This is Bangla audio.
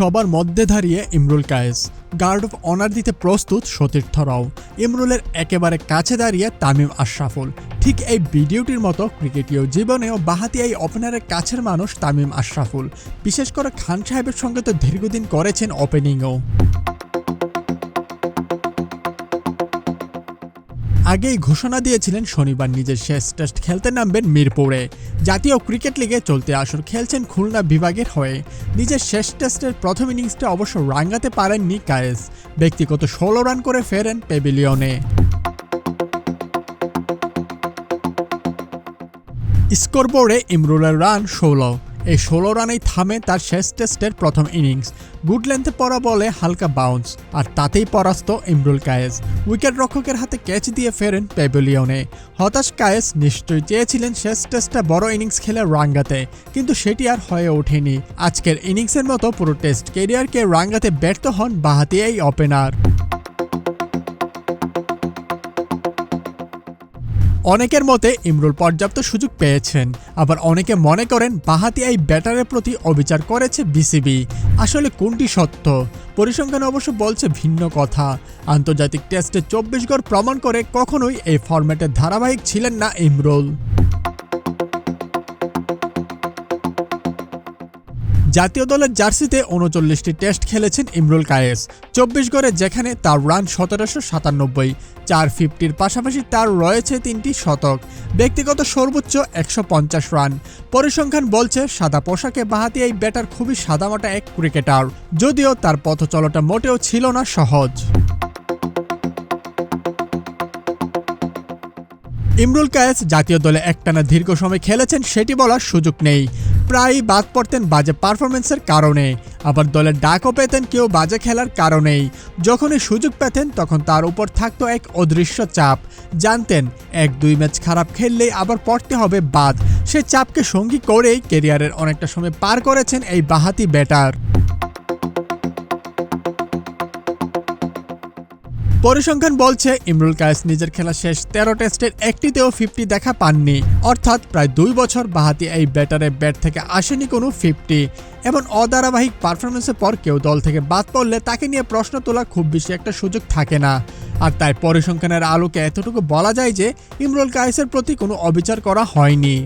সবার মধ্যে দাঁড়িয়ে Imrul Kayes, guard of honour দিতে প্রস্তুত সতীর্থ রাও। ইমরুলের একেবারে কাছে দাঁড়িয়ে তামিম আশরাফুল। ঠিক এই ভিডিওটির মতো ক্রিকেটীয় জীবনেও বাহাতি এই ওপেনারের কাছের মানুষ তামিম আশরাফুল। বিশেষ করে খান সাহেবের সঙ্গে তো দীর্ঘদিন করেছেন ওপেনিংও আগেই ঘোষণা দিয়েছিলেন শনিবার নিজের শেষ টেস্ট খেলতে নামবেন মিরপুরে। জাতীয় ক্রিকেট লিগে চলতে আসর খেলছেন খুলনা বিভাগের হয়ে। নিজের শেষ টেস্টের প্রথম ইনিংসটা অবশ্য রাঙ্গাতে পারেননি কায়েস। ব্যক্তিগত ষোলো রান করে ফেরেন পেভিলিয়নে। স্কোরবোর্ডে ইমরুলের রান ষোলো। এই ষোলো রানেই থামে তার শেষ টেস্টের প্রথম ইনিংস। গুড লেন্থে পড়া বলে হালকা বাউন্স আর তাতেই পরাস্ত ইমরুল কায়েস। উইকেট রক্ষকের হাতে ক্যাচ দিয়ে ফেরেন প্যাভিলিয়নে হতাশ কায়েস নিশ্চয়ই চেয়েছিলেন শেষ টেস্টটা বড় ইনিংস খেলে রাঙ্গাতে, কিন্তু সেটি আর হয়ে ওঠেনি। আজকের ইনিংসের মতো পুরো টেস্ট কেরিয়ারকে রাঙ্গাতে ব্যর্থ হন বাহাতি এই ওপেনার অনেকের মতে ইমরুল পর্যাপ্ত সুযোগ পেয়েছেন। আবার অনেকে মনে করেন বাহাতি এই ব্যাটারের প্রতি অবিচার করেছে বিসিবি। আসলে কোনটি সত্য? পরিসংখ্যান অবশ্য বলছে ভিন্ন কথা। আন্তর্জাতিক টেস্টে চব্বিশ গড় প্রমাণ করে কখনোই এই ফরম্যাটের ধারাবাহিক ছিলেন না ইমরুল। জাতীয় দলের জার্সিতে উনচল্লিশটি টেস্ট খেলেছেন ইমরুল কায়েস। চব্বিশ গড়ে যেখানে তার রান সতেরোশো সাতানব্বই, চার ফিফটির পাশাপাশি তার রয়েছে তিনটি শতক। ব্যক্তিগত সর্বোচ্চ একশো পঞ্চাশ রান। পরিসংখ্যান বলছে, সাদা পোশাকে বাহাতি এই ব্যাটার খুবই সাদামাটা এক ক্রিকেটার, যদিও তার পথ চলাটা মোটেও ছিল না সহজ। ইমরুল কায়েস জাতীয় দলে একটানা দীর্ঘ সময় খেলেছেন, সেটি বলার সুযোগ নেই। প্রায়ই বাদ পড়তেন বাজে পারফরমেন্সের কারণে। আবার দলের ডাকও পেতেন কেউ বাজে খেলার কারণেই। যখনই সুযোগ পেতেন, তখন তার উপর থাকতো এক অদৃশ্য চাপ। জানতেন, এক দুই ম্যাচ খারাপ খেললেই আবার পড়তে হবে বাদ। সে চাপকে সঙ্গী করেই কেরিয়ারের অনেকটা সময় পার করেছেন এই বাহাতি ব্যাটার। পরিসংখ্যান বলছে, ইমরুল কায়েস নিজের খেলা শেষ তেরো টেস্টের একটিতেও ফিফটি দেখা পাননি। অর্থাৎ প্রায় দুই বছর বাহাতি এই ব্যাটারের ব্যাট থেকে আসেনি কোনো ফিফটি এমন অধারাবাহিক পারফরমেন্সের পর কেউ দল থেকে বাদ পড়লে তাকে নিয়ে প্রশ্ন তোলা খুব বেশি একটা সুযোগ থাকে না। আর তাই পরিসংখ্যানের আলোকে এতটুকু বলা যায় যে, ইমরুল কায়েসের প্রতি কোনো অবিচার করা হয়নি।